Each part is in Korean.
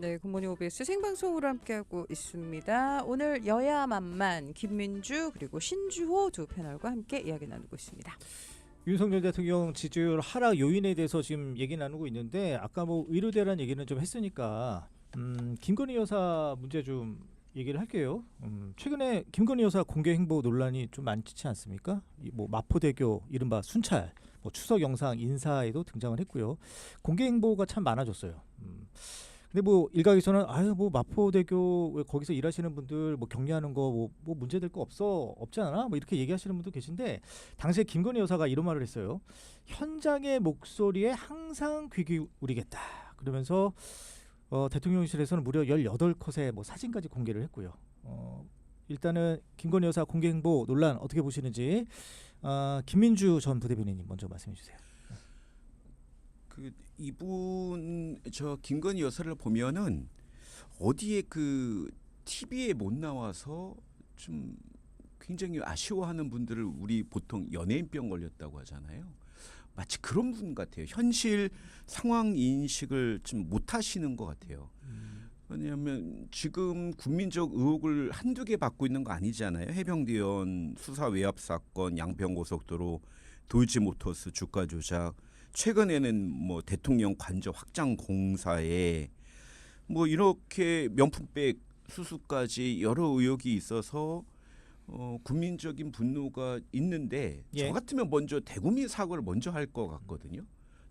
네, 굿모닝 OBS 생방송으로 함께하고 있습니다. 오늘 여야 만만 김민주 그리고 신주호 두 패널과 함께 이야기 나누고 있습니다. 윤석열 대통령 지지율 하락 요인에 대해서 지금 얘기 나누고 있는데 아까 뭐 의료대란 얘기는 좀 했으니까 음, 김건희 여사 문제 좀 얘기를 할게요. 음, 최근에 김건희 여사 공개 행보 논란이 좀 많지 않습니까? 이뭐 마포대교 이른바 순찰, 뭐 추석 영상 인사에도 등장을 했고요. 공개 행보가 참 많아졌어요. 음. 근데 뭐 일각에서는 아유 뭐 마포대교 왜 거기서 일하시는 분들 뭐 격리하는 거뭐 뭐 문제될 거 없어 없지 않아? 뭐 이렇게 얘기하시는 분도 계신데 당시에 김건희 여사가 이런 말을 했어요. 현장의 목소리에 항상 귀 기울이겠다. 그러면서 어, 대통령실에서는 무려 18컷의 뭐 사진까지 공개를 했고요. 어, 일단은 김건희 여사 공개 행보 논란 어떻게 보시는지 어, 김민주 전 부대변인님 먼저 말씀해 주세요. 그 이분 저 김건희 여사를 보면은 어디에 그 TV에 못 나와서 좀 굉장히 아쉬워하는 분들을 우리 보통 연예인병 걸렸다고 하잖아요. 마치 그런 분 같아요. 현실 상황 인식을 좀 못 하시는 것 같아요. 왜냐하면 지금 국민적 의혹을 한두 개 받고 있는 거 아니잖아요. 해병대원 수사 외압 사건, 양평고속도로, 도이치모터스 주가 조작, 최근에는 뭐 대통령 관저 확장 공사에 뭐 이렇게 명품백 수수까지 여러 의혹이 있어서 어, 국민적인 분노가 있는데 예. 저 같으면 먼저 대국민 사과를 먼저 할 것 같거든요.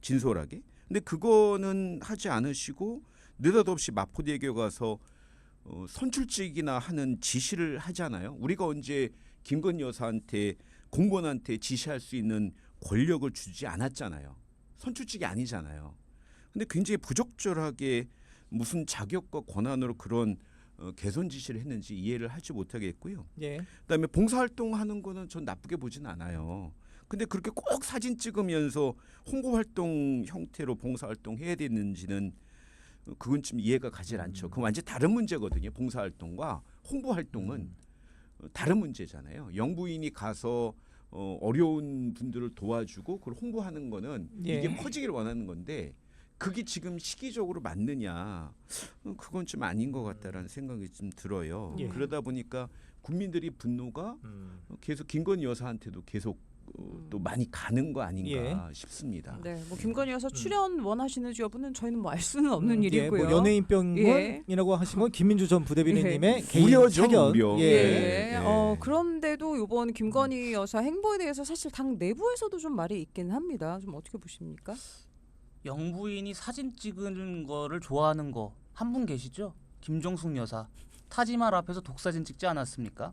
진솔하게. 근데 그거는 하지 않으시고 느닷없이 마포대교 가서 어, 선출직이나 하는 지시를 하잖아요. 우리가 언제 김건희 여사한테 공무원한테 지시할 수 있는 권력을 주지 않았잖아요. 선출직이 아니잖아요. 근데 굉장히 부적절하게 무슨 자격과 권한으로 그런 어, 개선 지시를 했는지 이해를 하지 못하겠고요. 예. 그다음에 봉사활동 하는 거는 전 나쁘게 보진 않아요. 근데 그렇게 꼭 사진 찍으면서 홍보활동 형태로 봉사활동 해야 되는지는 어, 그건 좀 이해가 가질 않죠. 그건 완전 다른 문제거든요. 봉사활동과 홍보활동은 어, 다른 문제잖아요. 영부인이 가서 어, 어려운 분들을 도와주고 그걸 홍보하는 거는 예. 이게 퍼지기를 원하는 건데 그게 지금 시기적으로 맞느냐 어, 그건 좀 아닌 것 같다라는 생각이 좀 들어요. 예. 그러다 보니까 국민들이 분노가 음. 계속 김건희 여사한테도 계속 어, 또 많이 가는 거 아닌가 예. 싶습니다. 네, 뭐 김건희 여사 출연 원하시는지 여부는 저희는 뭐 알 수는 없는 일이고요. 예, 뭐 연예인병이라고 하신 건 김민주 전 부대변인님의 개인 우려죠, 사견. 우려. 예. 예. 어, 그런데도 이번 김건희 여사 행보에 대해서 사실 당 내부에서도 좀 말이 있긴 합니다. 좀 어떻게 보십니까? 영부인이 사진 찍는 거를 좋아하는 거 한 분 계시죠? 김종숙 여사 타지말 앞에서 독사진 찍지 않았습니까?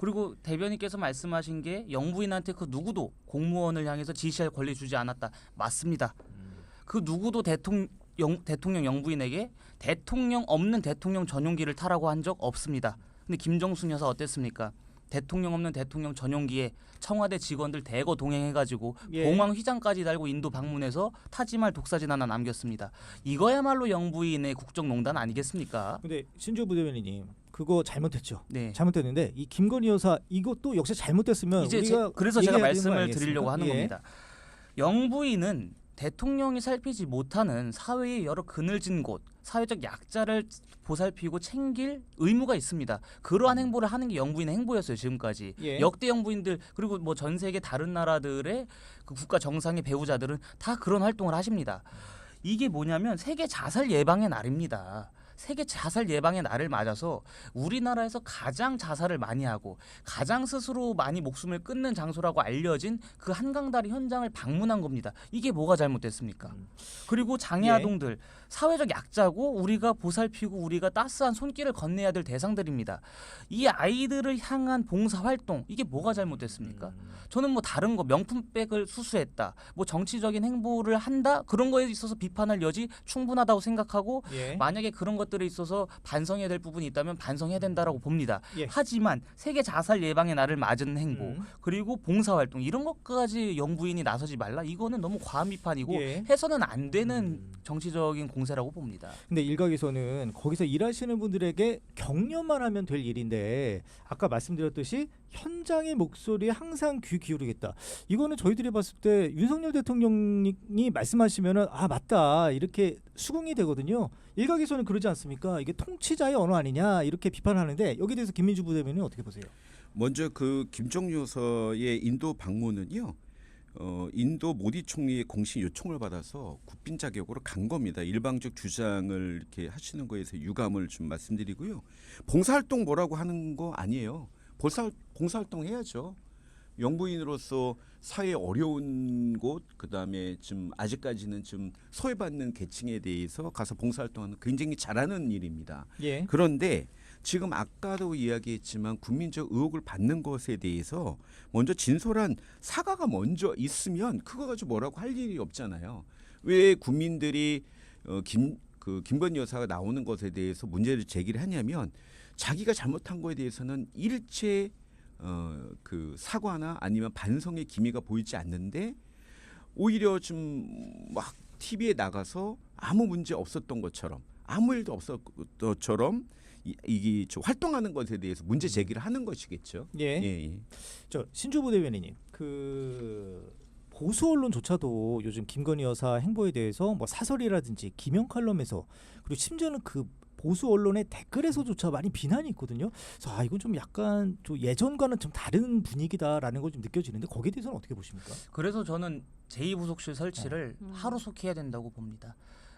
그리고 대변인께서 말씀하신 게 영부인한테 그 누구도 공무원을 향해서 지시할 권리 주지 않았다 맞습니다. 그 누구도 대통령 대통령 영부인에게 대통령 없는 대통령 전용기를 타라고 한 적 없습니다. 근데 김정숙 여사 어땠습니까? 대통령 없는 대통령 전용기에 청와대 직원들 대거 동행해가지고 예. 공항 휘장까지 달고 인도 방문해서 타지말 독사진 하나 남겼습니다. 이거야말로 영부인의 국정농단 아니겠습니까? 근데 신주 부대변인님 그거 잘못했죠. 네. 잘못됐는데 이 김건희 여사 이것도 역시 잘못됐으면 이제 제, 우리가 그래서 제가 말씀을? 드리려고 하는 예. 겁니다. 영부인은 대통령이 살피지 못하는 사회의 여러 그늘진 곳, 사회적 약자를 보살피고 챙길 의무가 있습니다. 그러한 행보를 하는 게 영부인의 행보였어요 지금까지. 예. 역대 영부인들 그리고 뭐 전 세계 다른 나라들의 그 국가 정상의 배우자들은 다 그런 활동을 하십니다. 이게 뭐냐면 세계 자살 예방의 날입니다. 세계 자살 예방의 날을 맞아서 우리나라에서 가장 자살을 많이 하고 가장 스스로 많이 목숨을 끊는 장소라고 알려진 그 한강다리 현장을 방문한 겁니다. 이게 뭐가 잘못됐습니까? 음. 그리고 장애 아동들 사회적 약자고 우리가 보살피고 우리가 따스한 손길을 건네야 될 대상들입니다. 이 아이들을 향한 봉사 활동 이게 뭐가 잘못됐습니까? 음. 저는 뭐 다른 거 명품백을 수수했다, 뭐 정치적인 행보를 한다 그런 거에 있어서 비판할 여지 충분하다고 생각하고 예. 만약에 그런 것 들에 있어서 반성해야 될 부분이 있다면 반성해야 된다라고 봅니다. 예. 하지만 세계 자살 예방의 날을 맞은 행보 음. 그리고 봉사 활동 이런 것까지 영부인이 나서지 말라 이거는 너무 과한 비판이고 예. 해서는 안 되는 음. 정치적인 공세라고 봅니다. 근데 일각에서는 거기서 일하시는 분들에게 격려만 하면 될 일인데 아까 말씀드렸듯이 현장의 목소리에 항상 귀 기울이겠다. 이거는 저희들이 봤을 때 윤석열 대통령이 말씀하시면은 아 맞다 이렇게 수긍이 되거든요. 일각에서는 그러지 않습니까? 이게 통치자의 언어 아니냐 이렇게 비판하는데 여기 에 대해서 김민주 부대변인은 어떻게 보세요? 먼저 그 김정요서의 인도 방문은요. 어, 인도 모디 총리의 공식 요청을 받아서 국빈 자격으로 간 겁니다. 일방적 주장을 이렇게 하시는 거에서 유감을 좀 말씀드리고요. 봉사활동 뭐라고 하는 거 아니에요. 봉사 봉사활동 해야죠. 영부인으로서 사회 어려운 곳 그 다음에 좀 아직까지는 좀 소외받는 계층에 대해서 가서 봉사활동하는 굉장히 잘하는 일입니다. 예. 그런데 지금 아까도 이야기했지만 국민적 의혹을 받는 것에 대해서 먼저 진솔한 사과가 먼저 있으면 그거 가지고 뭐라고 할 일이 없잖아요. 왜 국민들이 어, 김, 그 김건희 여사가 나오는 것에 대해서 문제를 제기를 하냐면 자기가 잘못한 거에 대해서는 일체 어, 그 사과나 아니면 반성의 기미가 보이지 않는데 오히려 좀 막 TV에 나가서 아무 문제 없었던 것처럼 아무 일도 없었던 것처럼 이, 이게 좀 활동하는 것에 대해서 문제 제기를 하는 것이겠죠. 예. 예, 예. 저 신주 부대변인님 그 보수 언론조차도 요즘 김건희 여사 행보에 대해서 뭐 사설이라든지 기명 칼럼에서 그리고 심지어는 그 보수 언론의 댓글에서조차 많이 비난이 있거든요. 그래서 아 이건 좀 약간 좀 예전과는 좀 다른 분위기다라는 걸 좀 느껴지는데 거기에 대해서는 어떻게 보십니까? 그래서 저는 제2부속실 설치를 음. 하루속히 해야 된다고 봅니다.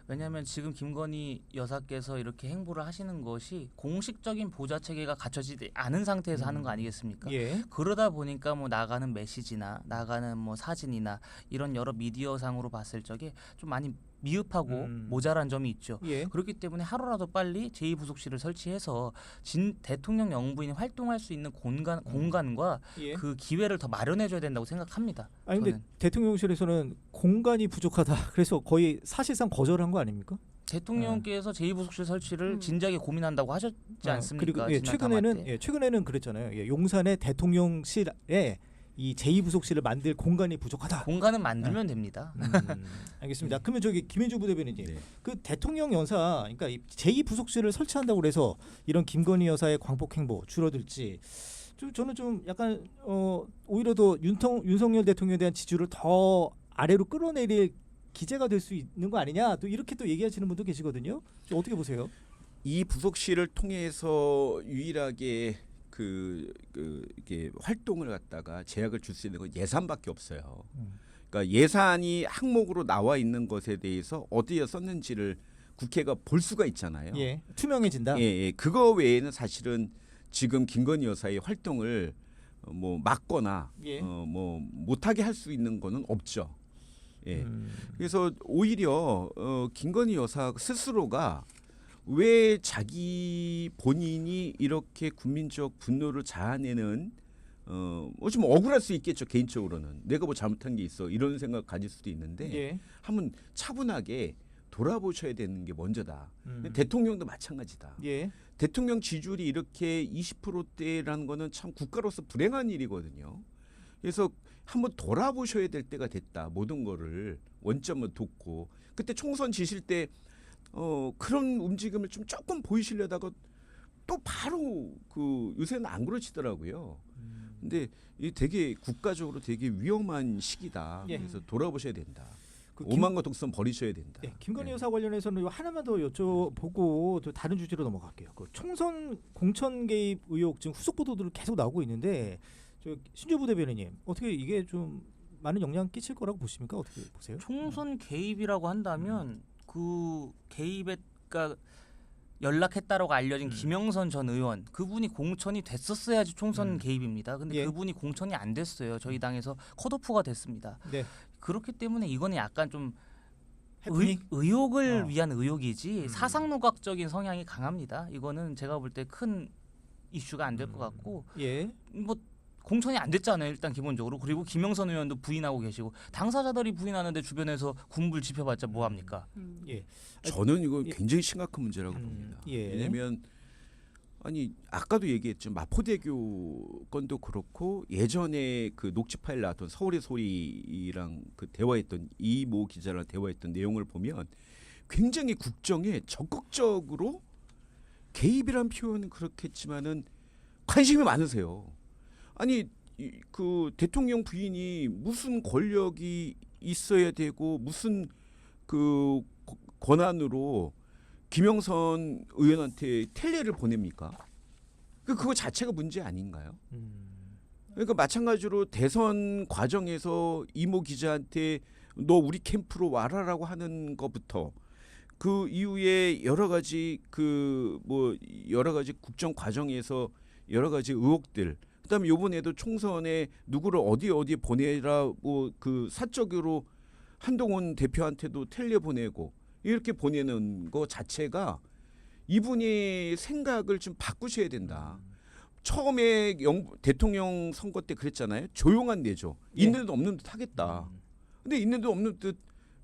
왜냐하면 지금 김건희 여사께서 이렇게 행보를 하시는 것이 공식적인 보좌 체계가 갖춰지지 않은 상태에서 하는 거 아니겠습니까? 예. 그러다 보니까 뭐 나가는 메시지나 나가는 뭐 사진이나 이런 여러 미디어 상으로 봤을 적에 좀 많이 미흡하고 음. 모자란 점이 있죠. 예. 그렇기 때문에 하루라도 빨리 제2부속실을 설치해서 진 대통령 영부인이 활동할 수 있는 공간 공간과 예. 그 기회를 더 마련해 줘야 된다고 생각합니다. 아니 근데 저는. 대통령실에서는 공간이 부족하다. 그래서 거의 사실상 거절한 거 아닙니까? 대통령께서 제2부속실 설치를 음. 진지하게 고민한다고 하셨지 아, 않습니까? 그리고 예, 최근에는. 예, 최근에는 그랬잖아요. 예, 용산의 대통령실에 이 제2부속실을 만들 공간이 부족하다. 공간은 만들면 됩니다. 음, 알겠습니다. 그러면 저기 김현주 부대변인님, 네. 그 대통령 여사, 그러니까 이 제2부속실을 설치한다고 그래서 이런 김건희 여사의 광복 행보 줄어들지. 좀 저는 좀 약간 어 오히려 더 윤통, 윤석열 대통령에 대한 지지율을 더 아래로 끌어내릴 기재가 될 수 있는 거 아니냐. 또 이렇게 또 얘기하시는 분도 계시거든요. 좀 어떻게 보세요? 이 부속실을 통해서 유일하게 그, 그 이게 활동을 갖다가 제약을 줄 수 있는 건 예산밖에 없어요. 음. 그러니까 예산이 항목으로 나와 있는 것에 대해서 어디에 썼는지를 국회가 볼 수가 있잖아요. 예, 투명해진다. 예, 예. 그거 외에는 사실은 지금 김건희 여사의 활동을 어, 뭐 막거나 예. 어, 뭐 못하게 할 수 있는 거는 없죠. 예. 음, 그래서 오히려 어, 김건희 여사 스스로가 왜 자기 본인이 이렇게 국민적 분노를 자아내는 어좀 억울할 수 있겠죠 개인적으로는 내가 뭐 잘못한 게 있어 이런 생각 가질 수도 있는데 예. 한번 차분하게 돌아보셔야 되는 게 먼저다. 음. 대통령도 마찬가지다. 예. 대통령 지지율이 이렇게 20%대라는 거는 참 국가로서 불행한 일이거든요. 그래서 한번 돌아보셔야 될 때가 됐다. 모든 거를 원점을 뒀고 그때 총선 지실 때 어, 그런 움직임을 좀 조금 보이시려다가 또 바로 그 요새는 안 그러시더라고요. 음. 근데 이 되게 국가적으로 되게 위험한 시기다. 예. 그래서 돌아보셔야 된다. 그 김- 오만과 독선 버리셔야 된다. 예, 김건희 예. 여사 관련해서는 요 하나만 더 여쭤보고 또 다른 주제로 넘어갈게요. 그 총선 공천 개입 의혹 지금 후속 보도들 계속 나오고 있는데 저 신주 부 대변인님 어떻게 이게 좀 많은 영향 끼칠 거라고 보십니까? 어떻게 보세요? 총선 개입이라고 한다면 그 그러니까 연락했다라고 알려진 음. 김영선 전 의원 그분이 공천이 됐었어야지 총선 음. 개입입니다. 근데 예. 그분이 공천이 안 됐어요. 저희 당에서 컷오프가 됐습니다. 네. 그렇기 때문에 이거는 약간 좀 의, 해프닝? 의혹을 어. 위한 의혹이지 음. 사상누각적인 성향이 강합니다. 이거는 제가 볼 때 큰 이슈가 안 될것 음. 같고 예. 뭐 공천이 안 됐잖아요 일단 기본적으로 그리고 김영선 의원도 부인하고 계시고 당사자들이 부인하는데 주변에서 군불 지펴봤자 뭐 합니까? 음. 예. 저는 이거 예. 굉장히 심각한 문제라고 음, 봅니다. 예. 왜냐하면 아니 아까도 얘기했죠 마포대교 건도 그렇고 예전에 그 녹취 파일 나왔던 서울의 소리랑 그 대화했던 이 모 기자랑 대화했던 내용을 보면 굉장히 국정에 적극적으로 개입이란 표현은 그렇겠지만은 관심이 많으세요. 아니 이, 그 대통령 부인이 무슨 권력이 있어야 되고 무슨 그 고- 권한으로 김영선 의원한테 텔레를 보냅니까? 그 그거 자체가 문제 아닌가요? 음. 그러니까 마찬가지로 대선 과정에서 이모 기자한테 너 우리 캠프로 와라라고 하는 것부터 그 이후에 여러 가지 그 뭐 여러 가지 국정 과정에서 여러 가지 의혹들 그다음에 요번에도 총선에 누구를 어디 어디 보내라 뭐그 사적으로 한동훈 대표한테도 텔레 보내고 이렇게 보내는 거 자체가 이분이 생각을 좀 바꾸셔야 된다. 처음에 영, 대통령 선거 때 그랬잖아요. 조용한 내조. 예. 있는 듯 없는 듯 하겠다. 근데 있는 듯 없는 듯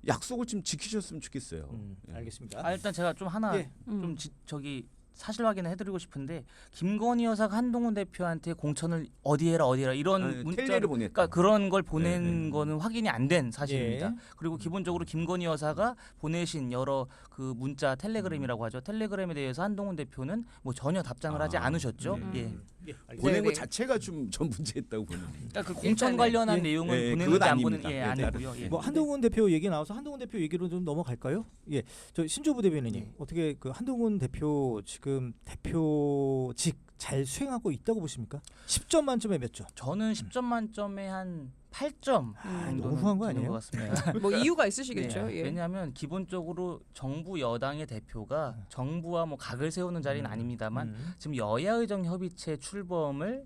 약속을 좀 지키셨으면 좋겠어요. 음, 예. 알겠습니다. 아, 일단 제가 좀 하나 예. 음. 좀 지, 저기 사실 확인을 해드리고 싶은데 김건희 여사가 한동훈 대표한테 공천을 어디 해라 어디 해라 이런 아니, 문자를 텔레를 보냈다. 그러니까 그런 걸 보낸 네, 네. 거는 확인이 안 된 사실입니다. 예. 그리고 기본적으로 김건희 여사가 보내신 여러 그 문자 텔레그램이라고 하죠. 텔레그램에 대해서 한동훈 대표는 뭐 전혀 답장을 하지 아, 않으셨죠. 네. 예. 음, 예. 보낸 네, 거 네. 자체가 좀 전 문제했다고 보는. 그러니까 그 일단은- 공천 관련한 예. 내용을 예, 보내는지 그건 안 보는 아닙니다. 예, 예, 아니고요. 예. 뭐 한동훈 대표 얘기 나와서 한동훈 대표 얘기로 좀 넘어갈까요? 예, 저 신조부 대변인님 네. 어떻게 그 한동훈 대표 지금 대표직 잘 수행하고 있다고 보십니까? 10점 만점에 몇 점? 저는 10점 만점에 한 8점 음. 정도는 너무 후한 거 아니에요? 같습니다. 뭐 이유가 있으시겠죠. 네, 예. 왜냐하면 기본적으로 정부 여당의 대표가 네. 정부와 뭐 각을 세우는 자리는 음. 아닙니다만 음. 지금 여야의정 협의체 출범을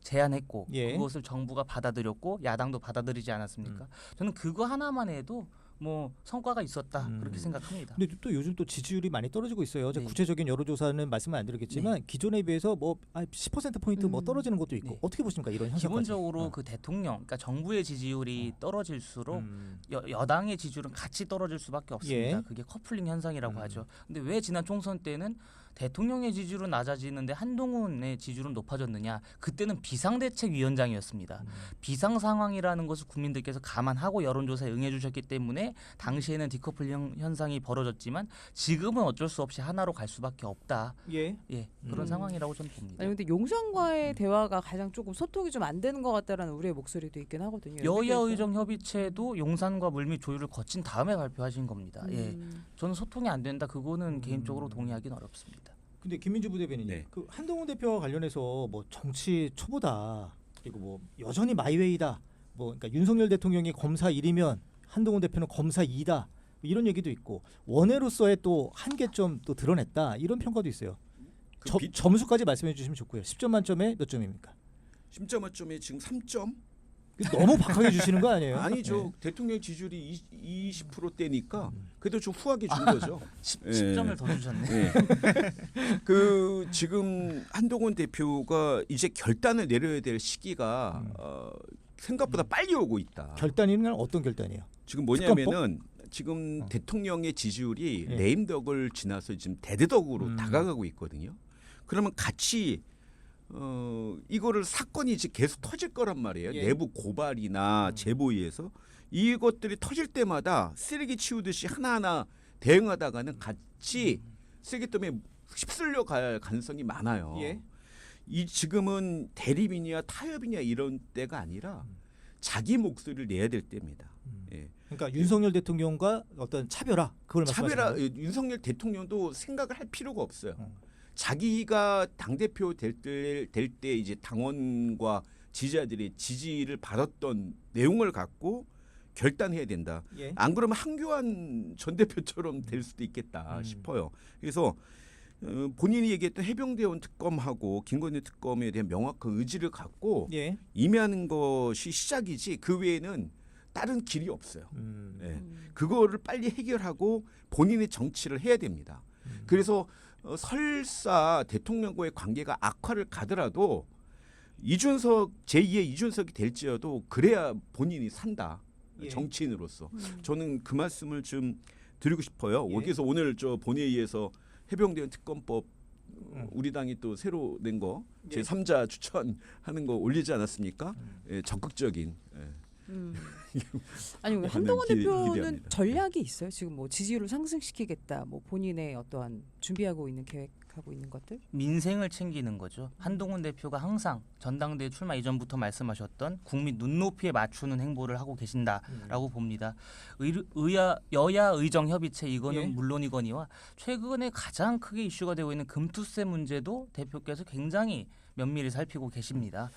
제안했고 예. 그것을 정부가 받아들였고 야당도 받아들이지 않았습니까? 저는 그거 하나만 해도 뭐 성과가 있었다 음. 그렇게 생각합니다. 근데 또 요즘 또 지지율이 많이 떨어지고 있어요. 네. 구체적인 여론조사는 말씀을 안 드리겠지만 기존에 비해서 뭐10% 포인트 뭐 음. 떨어지는 것도 있고 네. 어떻게 보십니까 이런 현상? 기본적으로 그 대통령, 그러니까 정부의 지지율이 떨어질수록 음. 여, 여당의 지지율은 같이 떨어질 수밖에 없습니다. 예. 그게 커플링 현상이라고 음. 하죠. 근데 왜 지난 총선 때는 대통령의 지지율은 낮아지는데 한동훈의 지지율은 높아졌느냐? 그때는 비상대책위원장이었습니다. 음. 비상 상황이라는 것을 국민들께서 감안하고 여론조사에 응해주셨기 때문에 당시에는 디커플링 현상이 벌어졌지만 지금은 어쩔 수 없이 하나로 갈 수밖에 없다. 예. 예, 그런 음. 상황이라고 저는 봅니다. 아니 근데 용산과의 대화가 가장 조금 소통이 좀 안 되는 것 같다라는 우리의 목소리도 있긴 하거든요. 여야 의정 협의체도 용산과 물밑 조율을 거친 다음에 발표하신 겁니다. 예, 음. 저는 소통이 안 된다. 그거는 음. 개인적으로 동의하기는 어렵습니다. 근데 김민주 부대변인님, 네. 그 한동훈 대표와 관련해서 뭐 정치 초보다 그리고 뭐 여전히 마이웨이다. 뭐 그러니까 윤석열 대통령이 검사 1이면 한동훈 대표는 검사 2다. 이런 얘기도 있고 원해로서의 또 한계점 또 드러냈다 이런 평가도 있어요. 그 점- 비- 점수까지 말씀해 주시면 좋고요. 10점 만점에 몇 점입니까? 10점 만점에 지금 3점? 너무 박하게 주시는 거 아니에요? 아니죠. 대통령 지지율이 20, 20%대니까 음. 그래도 좀 후하게 준 거죠. 10, 예. 점을더 주셨네. 예. 그 지금 한동훈 대표가 이제 결단을 내려야 될 시기가 음. 어, 생각보다 빨리 오고 있다. 결단이면 어떤 결단이에요? 지금 뭐냐면은 지금 어. 대통령의 지지율이 예. 레임덕을 지나서 지금 대대덕으로 음. 다가가고 있거든요. 그러면 같이 어 이거를 사건이 이제 계속 터질 거란 말이에요. 예. 내부 고발이나 음. 제보에서 이것들이 터질 때마다 쓰레기 치우듯이 하나하나 대응하다가는 같이 쓰레기통에 휩쓸려 갈 가능성이 많아요. 예. 이 지금은 대립이냐 타협이냐 이런 때가 아니라 음. 자기 목소리를 내야 될 때입니다. 음. 예. 그러니까 윤석열 대통령과 어떤 차별화 그걸 말씀하시는 차별화 거예요? 윤석열 대통령도 생각을 할 필요가 없어요. 어. 자기가 당 대표 될때 이제 당원과 지지자들의 지지를 받았던 내용을 갖고 결단해야 된다. 예. 안 그러면 한교안 전 대표처럼 될 수도 있겠다 음. 싶어요. 그래서 어, 본인이 얘기했던 해병대원 특검하고 김건희 특검에 대한 명확한 의지를 갖고 예. 임하는 것이 시작이지 그 외에는 다른 길이 없어요. 음. 예. 음. 그거를 빨리 해결하고 본인의 정치를 해야 됩니다. 음. 그래서 어, 설사 대통령과의 관계가 악화를 가더라도 이준석 제2의 이준석이 될지라도 그래야 본인이 산다. 예. 정치인으로서 음. 저는 그 말씀을 좀 드리고 싶어요. 예. 여기서 오늘 저 본회의에서 해병대원 특검법 음. 우리 당이 또 새로 낸거 예. 제 3자 추천하는 거 올리지 않았습니까? 음. 예, 적극적인 예. 음. 아니 하는 한동훈 기- 대표는 기대합니다. 전략이 있어요. 지금 뭐 지지율을 상승시키겠다. 뭐 본인의 어떠한 준비하고 있는 계획하고 있는 것들. 민생을 챙기는 거죠. 한동훈 대표가 항상 전당대회 출마 이전부터 말씀하셨던 국민 눈높이에 맞추는 행보를 하고 계신다라고 봅니다. 의, 의야, 여야 의정 협의체 이거는 예. 물론이거니와 최근에 가장 크게 이슈가 되고 있는 금투세 문제도 대표께서 굉장히 면밀히 살피고 계십니다.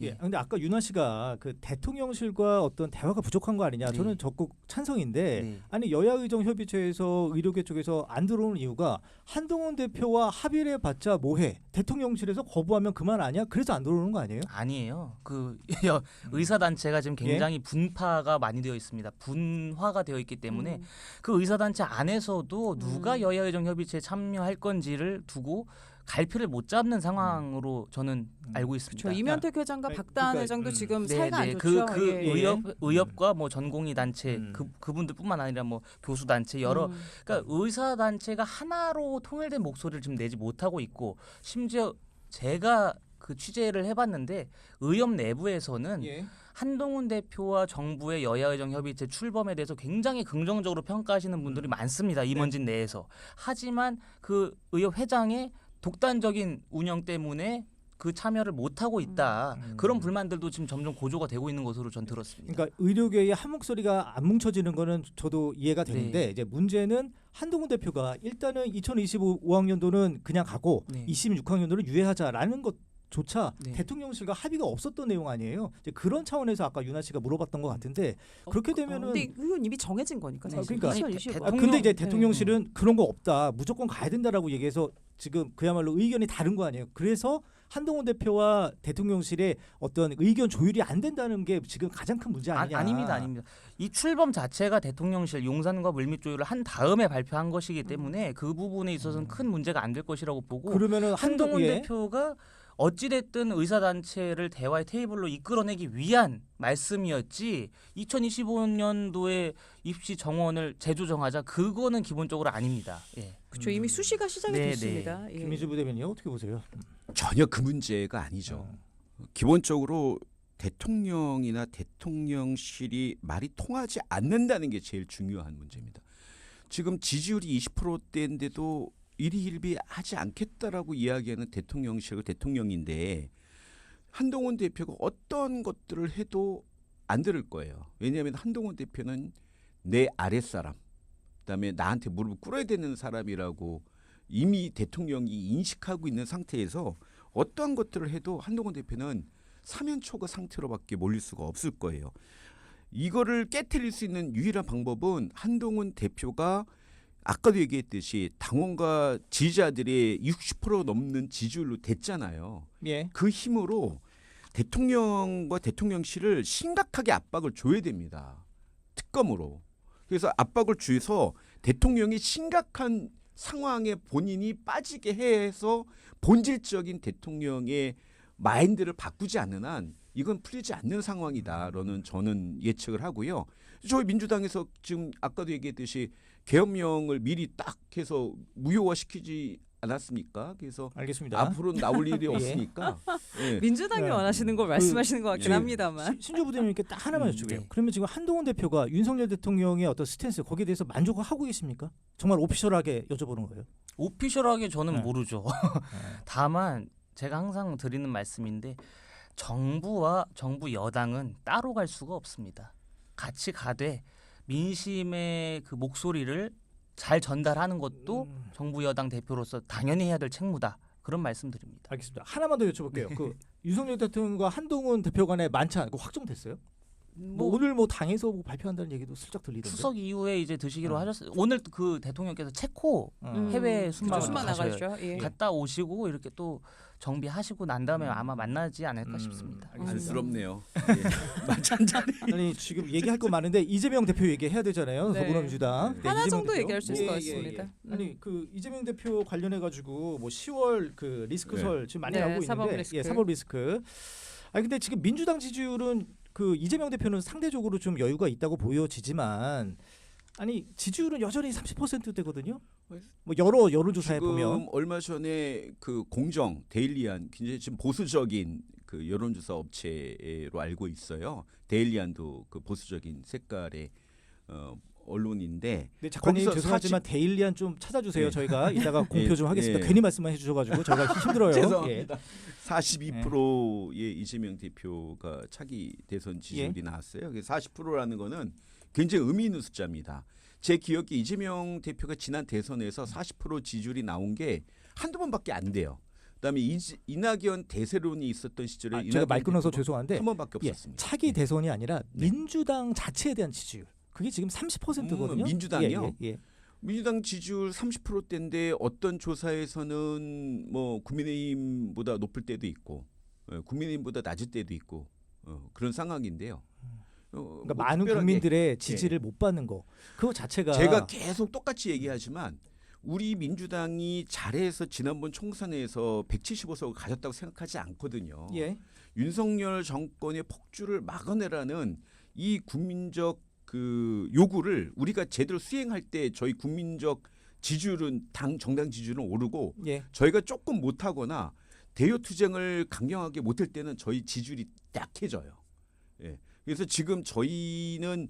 예. 근데 아까 윤아 씨가 그 대통령실과 어떤 대화가 부족한 거 아니냐? 네. 저는 적극 찬성인데 네. 아니 여야 의정 협의체에서 의료계 쪽에서 안 들어오는 이유가 한동훈 대표와 합의를 해봤자 뭐해? 대통령실에서 거부하면 그만 아니야? 그래서 안 들어오는 거 아니에요? 아니에요. 그 여- 의사 단체가 지금 굉장히 분파가 많이 되어 있습니다. 분화가 되어 있기 때문에 음. 그 의사 단체 안에서도 누가 음. 여야 의정 협의체에 참여할 건지를 두고 갈피를 못 잡는 상황으로 저는 음. 알고 있습니다. 저 이면택 회장과 아니, 박다한 그러니까, 회장도 음. 지금 네, 사이가 네. 안 그, 좋죠. 그 예. 의협 음. 의협과 뭐 전공의 단체 음. 그 그분들뿐만 아니라 뭐 교수 단체 여러 음. 그러니까 의사 단체가 하나로 통일된 목소리를 지금 내지 못하고 있고 심지어 제가 그 취재를 해봤는데 의협 내부에서는 예. 한동훈 대표와 정부의 여야의정 협의체 출범에 대해서 굉장히 긍정적으로 평가하시는 분들이 음. 많습니다. 임원진 내에서. 하지만 그 의협 회장의 독단적인 운영 때문에 그 참여를 못 하고 있다. 음. 그런 불만들도 지금 점점 고조가 되고 있는 것으로 전 들었습니다. 그러니까 의료계의 한 목소리가 안 뭉쳐지는 거는 저도 이해가 되는데 네. 이제 문제는 한동훈 대표가 일단은 2025학년도는 그냥 가고 네. 26학년도는 유예하자라는 것 조차 네. 대통령실과 합의가 없었던 내용 아니에요. 이제 그런 차원에서 아까 윤아 씨가 물어봤던 것 같은데 그렇게 어, 되면은 근데 이건 이미 정해진 거니까. 네. 그러니까. 2025. 아, 대통령- 근데 이제 네. 대통령실은 그런 거 없다. 무조건 가야 된다라고 얘기해서 지금 그야말로 의견이 다른 거 아니에요. 그래서 한동훈 대표와 대통령실의 어떤 의견 조율이 안 된다는 게 지금 가장 큰 문제 아, 아니냐. 아 닙니다, 아닙니다. 이 출범 자체가 대통령실 용산과 물밑 조율을 한 다음에 발표한 것이기 때문에 그 부분에 있어서는 음. 큰 문제가 안 될 것이라고 보고 그러면은 한동훈 한동훈 예. 대표가 어찌됐든 의사단체를 대화의 테이블로 이끌어내기 위한 말씀이었지 2025년도에 입시 정원을 재조정하자 그거는 기본적으로 아닙니다. 예. 그렇죠. 이미 수시가 시작이 네, 됐습니다. 예. 김민주 부대변인 어떻게 보세요? 전혀 그 문제가 아니죠. 어. 기본적으로 대통령이나 대통령실이 말이 통하지 않는다는 게 제일 중요한 문제입니다. 지금 지지율이 20%대인데도 일희일비하지 않겠다라고 이야기하는 대통령실과 대통령인데 한동훈 대표가 어떤 것들을 해도 안 들을 거예요. 왜냐하면 한동훈 대표는 내 아랫사람, 그다음에 나한테 무릎을 꿇어야 되는 사람이라고 이미 대통령이 인식하고 있는 상태에서 어떠한 것들을 해도 한동훈 대표는 사면초가 상태로밖에 몰릴 수가 없을 거예요. 이거를 깨뜨릴 수 있는 유일한 방법은 한동훈 대표가 아까도 얘기했듯이 당원과 지지자들의 60% 넘는 지지율로 됐잖아요. 예. 그 힘으로 대통령과 대통령실을 심각하게 압박을 줘야 됩니다. 특검으로. 그래서 압박을 주서 대통령이 심각한 상황에 본인이 빠지게 해서 본질적인 대통령의 마인드를 바꾸지 않는 한 이건 풀리지 않는 상황이다라는 저는 예측을 하고요. 저희 민주당에서 지금 아까도 얘기했듯이 계엄령을 미리 딱 해서 무효화시키지 않았습니까? 그래서 알겠습니다. 앞으로는 나올 일이 예. 없으니까. 예. 민주당이 네. 원하시는 걸 말씀하시는 것 같긴 예. 합니다만. 신- 신조 부대님께 딱 하나만 음, 여쭤게요. 네. 그러면 지금 한동훈 대표가 윤석열 대통령의 어떤 스탠스 거기에 대해서 만족을 하고 계십니까? 정말 오피셜하게 여쭤보는 거예요. 오피셜하게 저는 네. 모르죠. 다만 제가 항상 드리는 말씀인데 정부와 정부 여당은 따로 갈 수가 없습니다. 같이 가되 민심의 그 목소리를 잘 전달하는 것도 음, 정부 여당 대표로서 당연히 해야 될 책무다. 그런 말씀드립니다. 알겠습니다. 하나만 더 여쭤볼게요. 그 윤석열 대통령과 한동훈 대표 간의 만찬 그거 확정됐어요? 뭐, 오늘 뭐 당에서 뭐 발표한다는 얘기도 슬쩍 들리던데. 추석 이후에 이제 드시기로 어. 하셨어요. 오늘 그 대통령께서 체코 어. 음, 해외 순방 가셔요. 나가죠. 예. 갔다 오시고 이렇게 또 정비하시고 난 다음에 음. 아마 만나지 않을까 음, 싶습니다. 알겠습니다. 안쓰럽네요. 예. 마찬가지. 아니 지금 얘기할 거 많은데 이재명 대표 얘기해야 되잖아요. 네. 더불어민주당. 네. 네, 하나 이재명 정도 대표. 얘기할 수 있을 예, 것 예, 같습니다. 예. 음. 아니 그 이재명 대표 관련해 가지고 뭐 10월 그 리스크설 지금 많이 네, 나오고 사법 있는데 리스크. 예, 사법 리스크. 아니 근데 지금 민주당 지지율은 그 이재명 대표는 상대적으로 좀 여유가 있다고 보여지지만 아니 지지율은 여전히 30%대거든요. 뭐 여러 여론조사에 보면 얼마 전에 그 공정 데일리한 굉장히 지금 보수적인 그 여론조사 업체로 알고 있어요. 데일리안도 그 보수적인 색깔의 어, 언론인데 네, 작가님 죄송하지만 데일리안 좀 찾아주세요. 예. 저희가 이따가 공표 좀 예, 하겠습니다. 예. 괜히 말씀만 해주셔가지고 저희가 힘들어요. 죄송합니다. 42%의 이재명 대표가 차기 대선 지지율이 나왔어요. 40%라는 거는 굉장히 의미 있는 숫자입니다. 제 기억에 이재명 대표가 지난 대선에서 40% 지지율이 나온 게 한두 번밖에 안 돼요. 그다음에 이, 이낙연 대세론이 있었던 시절에 아, 제가 말 끊어서 죄송한데 한 번밖에 예, 없었습니다. 차기 대선이 아니라 네. 민주당 자체에 대한 지지율 그게 지금 30%거든요. 음, 민주당이요? 예, 예, 예. 민주당 지지율 30%대인데 어떤 조사에서는 뭐 국민의힘보다 높을 때도 있고 어, 국민의힘보다 낮을 때도 있고 어, 그런 상황인데요. 어, 그러니까 뭐 많은 특별하게 국민들의 지지를 못 받는 거 그거 자체가 제가 계속 똑같이 얘기하지만 우리 민주당이 잘해서 지난번 총선에서 175석을 가졌다고 생각하지 않거든요. 예. 윤석열 정권의 폭주를 막아내라는 이 국민적 그 요구를 우리가 제대로 수행할 때 저희 국민적 지지율은 당 정당 지지율은 오르고 예. 저희가 조금 못하거나 대여 투쟁을 강경하게 못할 때는 저희 지지율이 약해져요. 예. 그래서 지금 저희는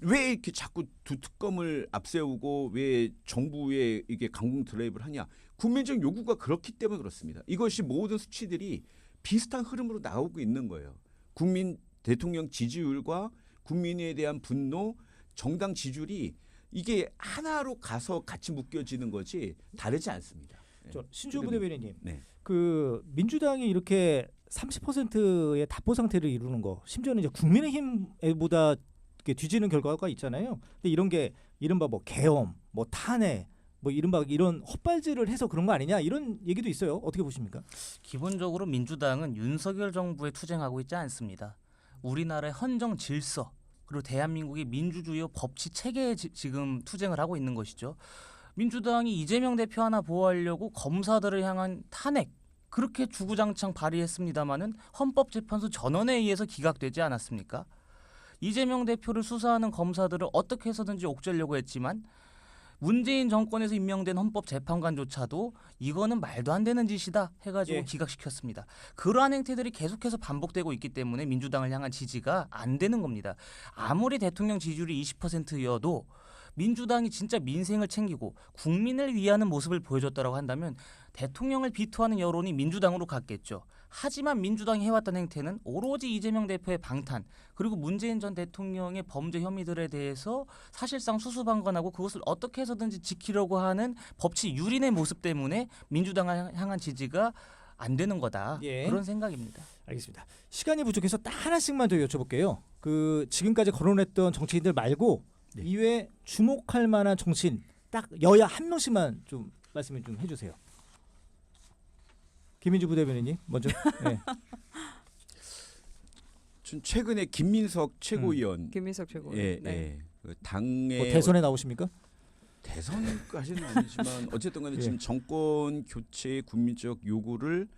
왜 이렇게 자꾸 두 특검을 앞세우고 왜 정부에 이게 강공 드라이브를 하냐? 국민적 요구가 그렇기 때문에 그렇습니다. 이것이 모든 수치들이 비슷한 흐름으로 나오고 있는 거예요. 국민 대통령 지지율과 국민에 대한 분노, 정당 지지율이 이게 하나로 가서 같이 묶여지는 거지 다르지 않습니다. 예. 저 신주 그럼- 부대변인님 네. 그 민주당이 이렇게 30%의 답보 상태를 이루는 거 심지어는 이제 국민의힘보다 뒤지는 결과가 있잖아요. 근데 이런 게 이른바 뭐 계엄, 뭐 탄핵, 뭐 이른바 이런 헛발질을 해서 그런 거 아니냐 이런 얘기도 있어요. 어떻게 보십니까? 기본적으로 민주당은 윤석열 정부에 투쟁하고 있지 않습니다. 우리나라의 헌정 질서 그리고 대한민국의 민주주의 법치 체계에 지, 지금 투쟁을 하고 있는 것이죠. 민주당이 이재명 대표 하나 보호하려고 검사들을 향한 탄핵 그렇게 주구장창 발의했습니다마는 헌법재판소 전원에 의해서 기각되지 않았습니까? 이재명 대표를 수사하는 검사들을 어떻게 해서든지 옥죄려고 했지만 문재인 정권에서 임명된 헌법재판관조차도 이거는 말도 안 되는 짓이다 해가지고 예. 기각시켰습니다. 그러한 행태들이 계속해서 반복되고 있기 때문에 민주당을 향한 지지가 안 되는 겁니다. 아무리 대통령 지지율이 20%여도 민주당이 진짜 민생을 챙기고 국민을 위하는 모습을 보여줬다고 한다면 대통령을 비토하는 여론이 민주당으로 갔겠죠. 하지만 민주당이 해왔던 행태는 오로지 이재명 대표의 방탄 그리고 문재인 전 대통령의 범죄 혐의들에 대해서 사실상 수수방관하고 그것을 어떻게 해서든지 지키려고 하는 법치 유린의 모습 때문에 민주당을 향한 지지가 안 되는 거다 예. 그런 생각입니다. 알겠습니다. 시간이 부족해서 딱 하나씩만 더 여쭤볼게요. 그 지금까지 거론했던 정치인들 말고 네. 이외에 주목할 만한 정치인 딱 여야 한 명씩만 좀 말씀을 좀 해주세요. 김민주 부대변인님 먼저. 네. 전 최근에 김민석 최고위원 김민석 최고. 예, 네. 예. 그 당의 뭐 대선에 나오십니까? 대선까지는 아니지만 어쨌든 간에 예. 지금 정권 교체의 국민적 요구를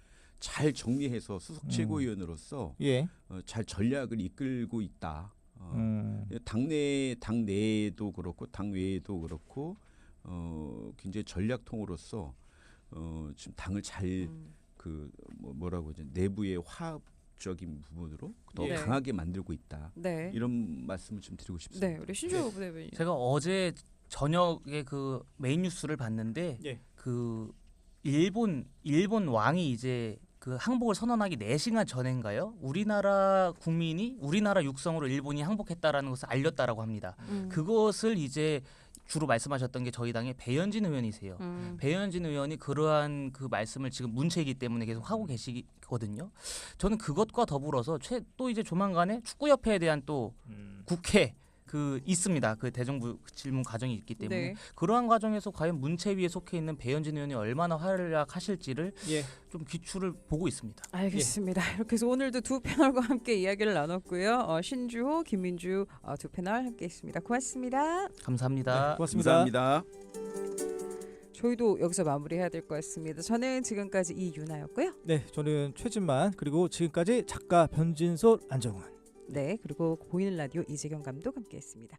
잘 정리해서 수석 음. 최고위원으로서 예. 어, 잘 전략을 이끌고 있다. 어, 음. 당내 당 내에도 그렇고 당 외에도 그렇고 어, 굉장히 전략통으로서 어, 지금 당을 잘 음. 그 뭐, 뭐라고 하죠 내부의 화합 적인 부분으로 더 네. 강하게 만들고 있다. 네. 이런 말씀을 좀 드리고 싶습니다. 네, 우리 신조 부대변인. 제가 어제 저녁에 그 메인 뉴스를 봤는데 예. 그 일본 일본 왕이 이제 그 항복을 선언하기 4시간 전인가요? 우리나라 국민이 우리나라 육성으로 일본이 항복했다라는 것을 알렸다라고 합니다. 음. 그것을 이제 주로 말씀하셨던 게 저희 당의 배현진 의원이세요. 음. 배현진 의원이 그러한 그 말씀을 지금 문체이기 때문에 계속 하고 계시거든요. 저는 그것과 더불어서 최, 또 이제 조만간에 축구협회에 대한 또 음. 국회 그 있습니다. 그 대정부 질문 과정이 있기 때문에 네. 그러한 과정에서 과연 문체위에 속해 있는 배현진 의원이 얼마나 활약하실지를 예. 좀 귀추를 보고 있습니다. 알겠습니다. 이렇게 해서 오늘도 두 패널과 함께 이야기를 나눴고요. 어, 신주호, 김민주 어, 두 패널 함께했습니다. 고맙습니다. 감사합니다. 네, 고맙습니다. 감사합니다. 저희도 여기서 마무리해야 될 것 같습니다. 저는 지금까지 이유나였고요. 네, 저는 최진만 그리고 지금까지 작가 변진솔 안정환. 네, 그리고 보이는 라디오 이재경 감독 함께했습니다.